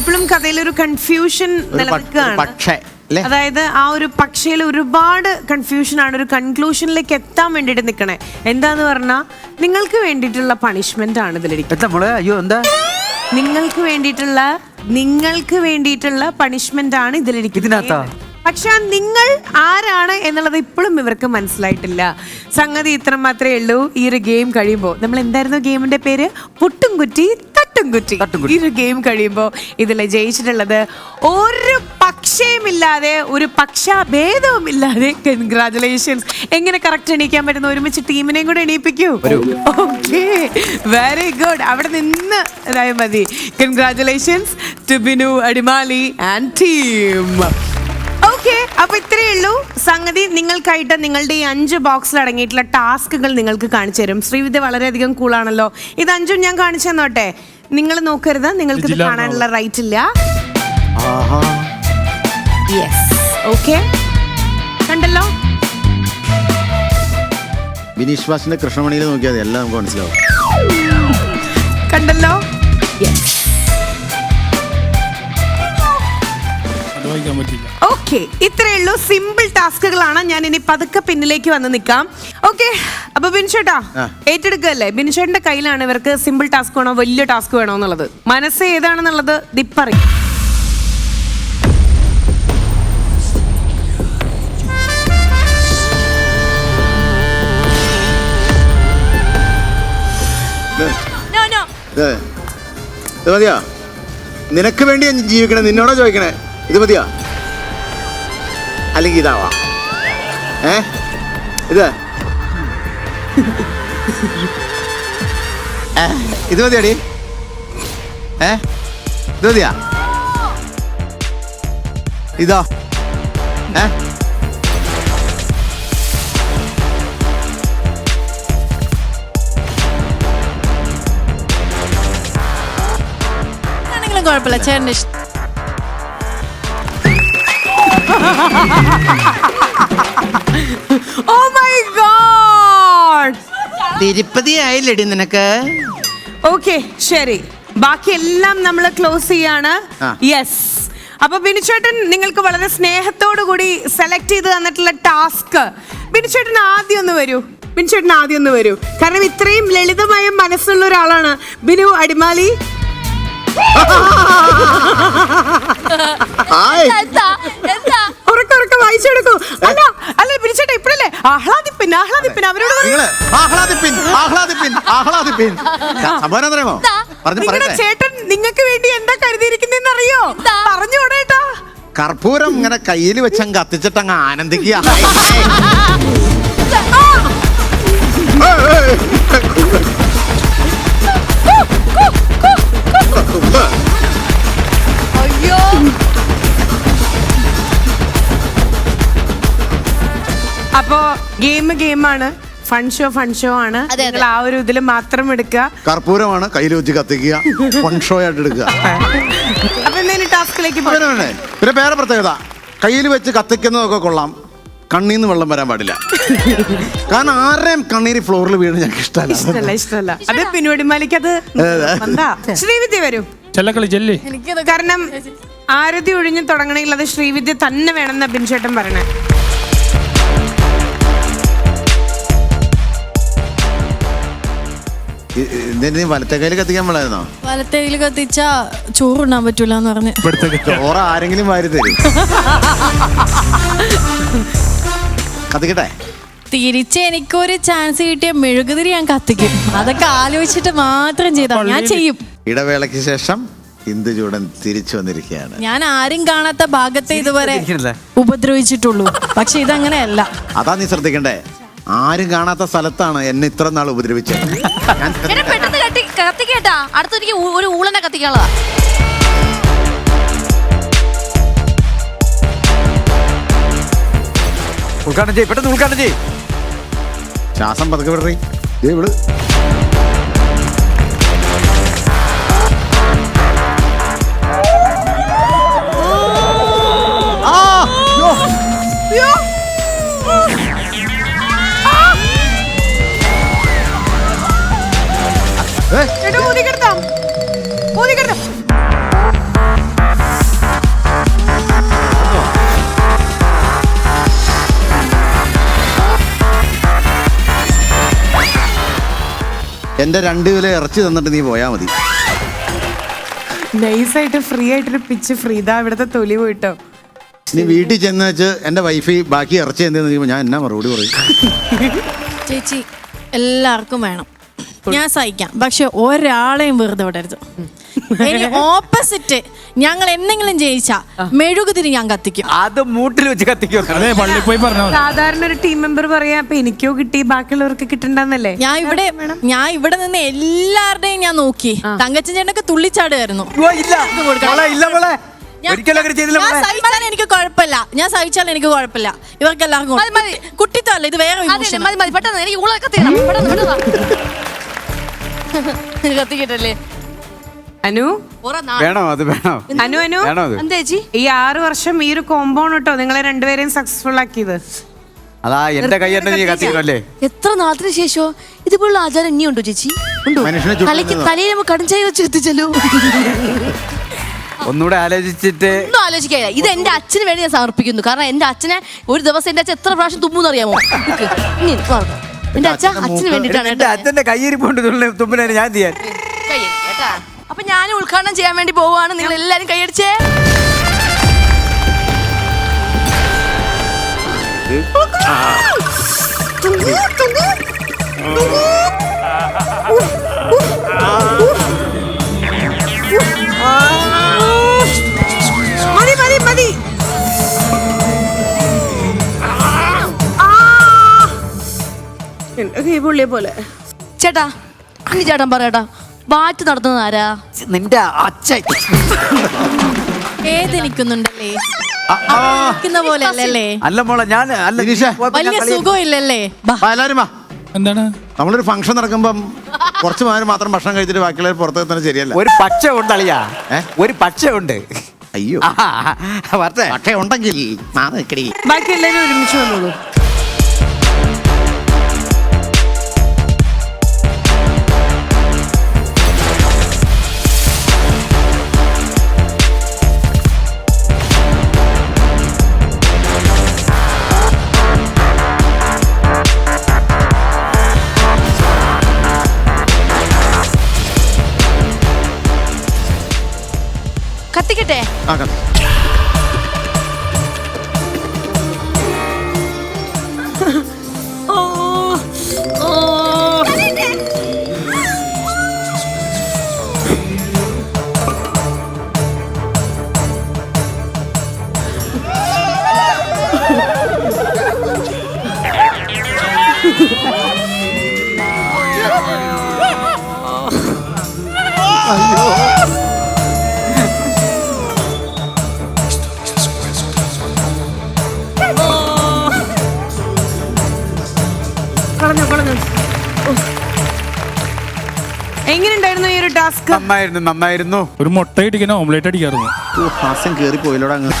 ഇപ്പോഴും കഥയിൽ ഒരു കൺഫ്യൂഷൻ നിലനിൽക്കുകയാണ്. അതായത് ആ ഒരു പക്ഷയിൽ ഒരുപാട് കൺഫ്യൂഷൻ ആണ് ഒരു കൺക്ലൂഷനിലേക്ക് എത്താൻ വേണ്ടിയിട്ട് നിൽക്കണേ എന്താന്ന് പറഞ്ഞാ നിങ്ങൾക്ക് വേണ്ടിയിട്ടുള്ള പണിഷ്മെന്റ് ആണ് ഇതിലിരിക്കുന്നത്. എന്താ അയ്യോ എന്താ? നിങ്ങൾക്ക് വേണ്ടിയിട്ടുള്ള നിങ്ങൾക്ക് വേണ്ടിയിട്ടുള്ള പണിഷ്മെന്റ് ആണ് ഇതിലിരിക്കുന്നത്? പക്ഷെ നിങ്ങൾ ആരാണ് എന്നുള്ളത് ഇപ്പോഴും ഇവർക്ക് മനസ്സിലായിട്ടില്ല. സംഗതി ഇത്ര മാത്രമേ ഉള്ളൂ. ഈ ഒരു ഗെയിം കഴിയുമ്പോൾ നമ്മൾ എന്തായിരുന്നു ഗെയിമിന്റെ പേര്? പുട്ടും കുറ്റി തട്ടും കുറ്റി ഈ ഒരു ഗെയിം കഴിയുമ്പോൾ ഇതിൽ ജയിച്ചിട്ടുള്ളത് ഒരു പക്ഷയുമില്ലാതെ ഒരു പക്ഷാഭേദവും ഇല്ലാതെ കൺഗ്രാചുലേഷൻസ് എങ്ങനെ കറക്റ്റ് എണീക്കാൻ പറ്റുന്ന? ഒരുമിച്ച് ടീമിനെയും കൂടെ എണീപ്പിക്കൂ. ഓക്കെ വെരി ഗുഡ് അവിടെ നിന്ന് ഇതായ മതി. Congratulations to Binu Adimali and team okay അപ്പൊ ഇത്രയേ ഉള്ളൂ. സംഗതി നിങ്ങൾക്കായിട്ട് നിങ്ങളുടെ ഈ അഞ്ച് ബോക്സിൽ അടങ്ങിയിട്ടുള്ള ടാസ്കുകൾ നിങ്ങൾക്ക് കാണിച്ചു തരും. ശ്രീവിദ്യ വളരെയധികം കൂളാണല്ലോ ഇത് അഞ്ചും ഞാൻ കാണിച്ചു തന്നോട്ടെ. നിങ്ങൾ നോക്കരുത്. നിങ്ങൾക്ക് ഇത് കാണാനുള്ള റൈറ്റ് ഇല്ല. ആഹാ. യെസ് ഓക്കെ കണ്ടല്ലോ? ബിനീഷ് ബാസിന്റെ കൃഷ്ണമണിയിൽ നോക്കിയാൽ എല്ലാം നമുക്ക് മനസ്സിലാവും. കണ്ടല്ലോ? യെസ് പറ്റില്ല. ഓക്കെ ഇത്രയേ ഉള്ളൂ. സിമ്പിൾ ടാസ്കുകളാണ് ഞാൻ ഇനി പതുക്കെ പിന്നിലേക്ക് വന്ന് നിൽക്കാം. ഓക്കെ അപ്പൊ ബിൻഷേട്ടാ. ഏറ്റെടുക്കല്ലേ? ബിൻചേട്ടന്റെ കയ്യിലാണ് ഇവർക്ക് സിമ്പിൾ ടാസ്ക് വേണോ വലിയ ടാസ്ക് വേണോ എന്നുള്ളത്. മനസ്സ് ഏതാണെന്നുള്ളത് ദിപ്പറി ഇത് മതിയോ? നിനക്ക് വേണ്ടി ഞാൻ ജീവിക്കണേ നിന്നോടാ ചോദിക്കണേ. ഇത് മതിയോ? അല്ലെങ്കിൽ ഇതാവാ. ഏ? ഇത്? ഇത് മതിയാടി ഏ? ഇത് മതിയാ? ഇതോ? ഏ? കുഴപ്പമില്ല. ചേട്ടന് ഓ മൈ ഗോഡ് തിരുപ്പതി ആയില്ലടി നിനക്ക്. ഓക്കെ ശരി. ബാക്കി എല്ലാം നമ്മൾ ക്ലോസ് ചെയ്യാണ്. യെസ് അപ്പൊ ബിനുചേട്ടൻ നിങ്ങൾക്ക് വളരെ സ്നേഹത്തോടു കൂടി സെലക്ട് ചെയ്ത് തന്നിട്ടുള്ള ടാസ്ക് ബിനുചേട്ടൻ ആദ്യം ഒന്ന് വരൂ. ബിനുചേട്ടൻ ആദ്യം ഒന്ന് വരൂ. കാരണം ഇത്രയും ലളിതമായ മനസ്സുള്ള ഒരാളാണ് ബിനു അടിമാലി. എന്താ? ഉറക്കെ ഉറക്കെ വായിച്ചെടുക്കൂ അല്ല അല്ല ബിനുചേട്ടൻ ഇപ്പഴല്ലേ? ആഹ്ലാദിപ്പിൻ ആഹ്ലാദിപ്പിൻ അവരോട് പറയൂ. നിങ്ങൾ ആഹ്ലാദിപ്പിൻ ആഹ്ലാദിപ്പിൻ. ആഹ്ലാദിപ്പിൻ സംഭവം അറിയാമോ പറഞ്ഞു നിങ്ങളുടെ പറയട്ടെ. ചേട്ടൻ നിങ്ങൾക്ക് വേണ്ടി എന്താ കരുതിയിരിക്കുന്നെന്ന് അറിയോ പറഞ്ഞു പറഞ്ഞോടേട്ടാ കർപ്പൂരം ഇങ്ങനെ കയ്യിൽ വെച്ചങ്ങ് കത്തിച്ചിട്ടങ്ങ് ആനന്ദിക്കുക. അയ്യോ ഗെയിം ഗെയിമാണ് ഫൺ ഷോ ഫൺ ഷോ ആണ്. അതെ. നിങ്ങൾ ആ ഒരു ഇതിൽ മാത്രം എടുക്കുക. കർപ്പൂരമാണ് കയ്യിൽ വെച്ച് കത്തിക്കുക ഫൺഷോ ആയിട്ട് എടുക്കുക. അപ്പൊ എന്തെങ്കിലും ടാസ്കിലേക്ക് വേണ്ടേ? പിന്നെ വേറെ പ്രത്യേകത. കയ്യിൽ വെച്ച് കത്തിക്കുന്നതൊക്കെ കൊള്ളാം. കണ്ണീന്ന് വെള്ളം വരാൻ പാടില്ല. കാരണം ആരുടെയും കണ്ണീര് ഫ്ലോറിൽ വീണ് ഞങ്ങൾക്ക് ഇഷ്ടമല്ല. ഇഷ്ടമല്ല ഇഷ്ടമല്ല. അത് പിന്നുവടിമാലിക്ക് അത് എന്താ ശ്രീവിദ്യ വരും. ചെല്ലക്കളി ചെല്ലി. എനിക്ക് കാരണം ആരതി ഒഴിഞ്ഞ് തുടങ്ങണമെങ്കിൽ അത് ശ്രീവിദ്യ തന്നെ വേണമെന്ന് ബിൻചേട്ടൻ പറയണേ നീ വലത്തെ കയ്യിൽ കത്തിക്കാൻ പാടായിരുന്നോ വലത്തേയിൽ കത്തിച്ചാ ചോറുണ്ണാൻ പറ്റൂല എന്ന് പറഞ്ഞ് ചോറ് ആരെങ്കിലും വാരി തരും. കത്തിക്കട്ടെ? തിരിച്ച് എനിക്കൊരു ചാൻസ് കിട്ടിയ മെഴുകുതിരി ഞാൻ കത്തിക്കും. അതൊക്കെ ആലോചിച്ചിട്ട് മാത്രം ചെയ്താ ഞാൻ ചെയ്യും. ഇടവേളയ്ക്ക് ശേഷം ഇന്ദുചൂടൻ തിരിച്ചു വന്നിരിക്കുകയാണ്. ഞാൻ ആരും കാണാത്ത ഭാഗത്തെ ഇതുവരെ ഉപദ്രവിച്ചിട്ടുള്ളൂ. പക്ഷെ ഇതങ്ങനെയല്ല. അതാ നീ ശ്രദ്ധിക്കണ്ടേ? ആരും കാണാത്ത സ്ഥലത്താണ് എന്നെ ഇത്ര നാൾ ഉപദ്രവിച്ചത്. ഞാൻ എന്നെ പെട്ടെന്ന് കത്തി കത്തിക്കേട്ടാ. അടുത്തെനിക്ക് ഊ- ഒരു ഊളനെ കത്തിക്കാനുള്ളതാ. ഉദ്ഘാടനം ചെയ്യ് പെട്ടെന്ന് ഉദ്ഘാടനം ചെയ്യ്. ശ്വാസം പതുക്കെ വിടറി. ദേ ഇവൾ എന്റെ രണ്ട് കിലോ ഇറച്ചി തന്നിട്ട് നീ പോയാ മതി. നൈസായിട്ട് ഫ്രീ ആയിട്ടൊരു പിച്ച് ഫ്രീ ഇതാ ഇവിടുത്തെ തൊലി പോയിട്ടോ. നീ വീട്ടിൽ ചെന്ന് വെച്ച് എന്റെ വൈഫ് ബാക്കി ഇറച്ചി എന്തെന്ന് ചോദിക്കുമ്പോൾ ഞാൻ എന്നാ മറുപടി പറയും? ചേച്ചി എല്ലാവർക്കും വേണം. ഞാൻ സഹിക്കാം. പക്ഷെ ഒരാളെയും വെറുതെ വിടരുത്. ഇനി ഓപ്പോസിറ്റ് ഞങ്ങൾ എന്തെങ്കിലും ജയിച്ചാ മെഴുകുതിരി ഞാൻ കത്തിക്കും. അത് മൂട്ടിൽ വെച്ച് കത്തിക്കും. അതെ പള്ളിയിൽ പോയി പറഞ്ഞു സാധാരണ ഒരു ടീം മെമ്പർ പറയാ അപ്പൊ എനിക്കോ കിട്ടി ബാക്കിയുള്ളവർക്ക് കിട്ടണ്ടെന്നല്ലേ? ഞാൻ ഇവിടെ ഞാൻ ഇവിടെ നിന്ന് എല്ലാവരുടെയും ഞാൻ നോക്കി. തങ്കച്ചൻ ചേട്ടനൊക്കെ തുള്ളിച്ചാടുമായിരുന്നു. ഞാൻ സഹിച്ചാൽ എനിക്ക് കുഴപ്പമില്ല. ഞാൻ സഹിച്ചാൽ എനിക്ക് കുഴപ്പമില്ല. ഇവർക്ക് എല്ലാവർക്കും. കുട്ടിത്തല്ല ഇത് വേറെ. കത്തിക്കട്ടല്ലേ? അനു? വേണോ അത് വേണോ? അനു അനു? വേണോ അത്? എന്താ ചേച്ചി? ഈ ആറ് വർഷം ഈ ഒരു കോമ്പൗണ്ട് കേട്ടോ നിങ്ങളെ രണ്ടുപേരെയും സക്സസ്ഫുൾ ആക്കിയത്. അതാ എന്റെ കൈ തന്നെ നീ കത്തിക്കണല്ലേ എത്ര നാളത്തിന് ശേഷോ? ഇതുപോലുള്ള ആചാരം ഉണ്ടോ ചേച്ചി? ഉണ്ടോ? മനുഷ്യനെ ചുട്ടുന്നത് തലയ്ക്ക് തലയിൽ നമുക്ക് കടുംചായ വെച്ച് എത്തിച്ചല്ലോ. ഒന്നുകൂടെ ആലോചിച്ചിട്ട് ഒന്നും ആലോചിക്കാനില്ല ഇത് എന്റെ അച്ഛന് വേണ്ടി ഞാൻ സമർപ്പിക്കുന്നു. കാരണം എന്റെ അച്ഛനെ ഒരു ദിവസം എന്റെ അച്ഛൻ എത്ര പ്രാവശ്യം തുമ്മുന്ന് അറിയാമോ. ഇനി മാറ്. എന്റെ അച്ഛൻ അച്ഛന് വേണ്ടിട്ടാണ് എന്റെ കേട്ടോ. അച്ഛന്റെ കയ്യിരിപ്പുണ്ട് തുമ്പിനെ ഞാൻ ചെയ്യാൻ കൈ കേട്ടാ? അപ്പൊ ഞാൻ ഉദ്ഘാടനം ചെയ്യാൻ വേണ്ടി പോവാണ് നിങ്ങൾ എല്ലാരും കൈയടിച്ചേ. മതി മതി മതി. പുള്ളിയെ പോലെ. ചേട്ടാ ഇനി ചേട്ടൻ പറയട്ടാ. ബാറ്റ് നടത്തുന്നത് ആരാ? നിന്റെ അച്ഛൻ. വേദനിക്കുന്നുണ്ടല്ലേ നിൽക്കുന്ന പോലെ അല്ലല്ലേ അല്ല മോളെ ഞാൻ അല്ല ദിനീഷേ. നീ പോയപ്പോ ഞാൻ വലിയ കളി- സുഖം ഇല്ലല്ലേ ബാ. ആ, എല്ലാവരും വാ. എന്താണ്? നമ്മളൊരു ഫംഗ്ഷൻ നടക്കുമ്പം കുറച്ച് പേര് മാത്രം ഭക്ഷണം കഴിച്ചിട്ട് ബാക്കിയുള്ളവർ പുറത്ത് തന്നെ ശരിയല്ല. ഒരു പച്ച ഉണ്ട് അളിയാ. ഏ? ഒരു പച്ച ഉണ്ട്. അയ്യോ. വർത്തേ പക്ഷേ ഉണ്ടെങ്കിൽ മാറി നിക്കടി. ബാക്കി എല്ലാവരും ഒരുമിച്ച് വന്നോളൂ. കത്തിക്കട്ടെ ആ കത്തി. കളഞ്ഞു കളഞ്ഞു എങ്ങനെയുണ്ടായിരുന്നു ഈ ഒരു ടാസ്ക്? നന്നായിരുന്നു നന്നായിരുന്നു. ഒരു മുട്ട ഇടിക്കുന്ന ഓംലേറ്റ് അടിക്കാറുണ്ട്? ഓ, ഹാസ്യം കേറി പോയില്ലോടാ അങ്ങ്.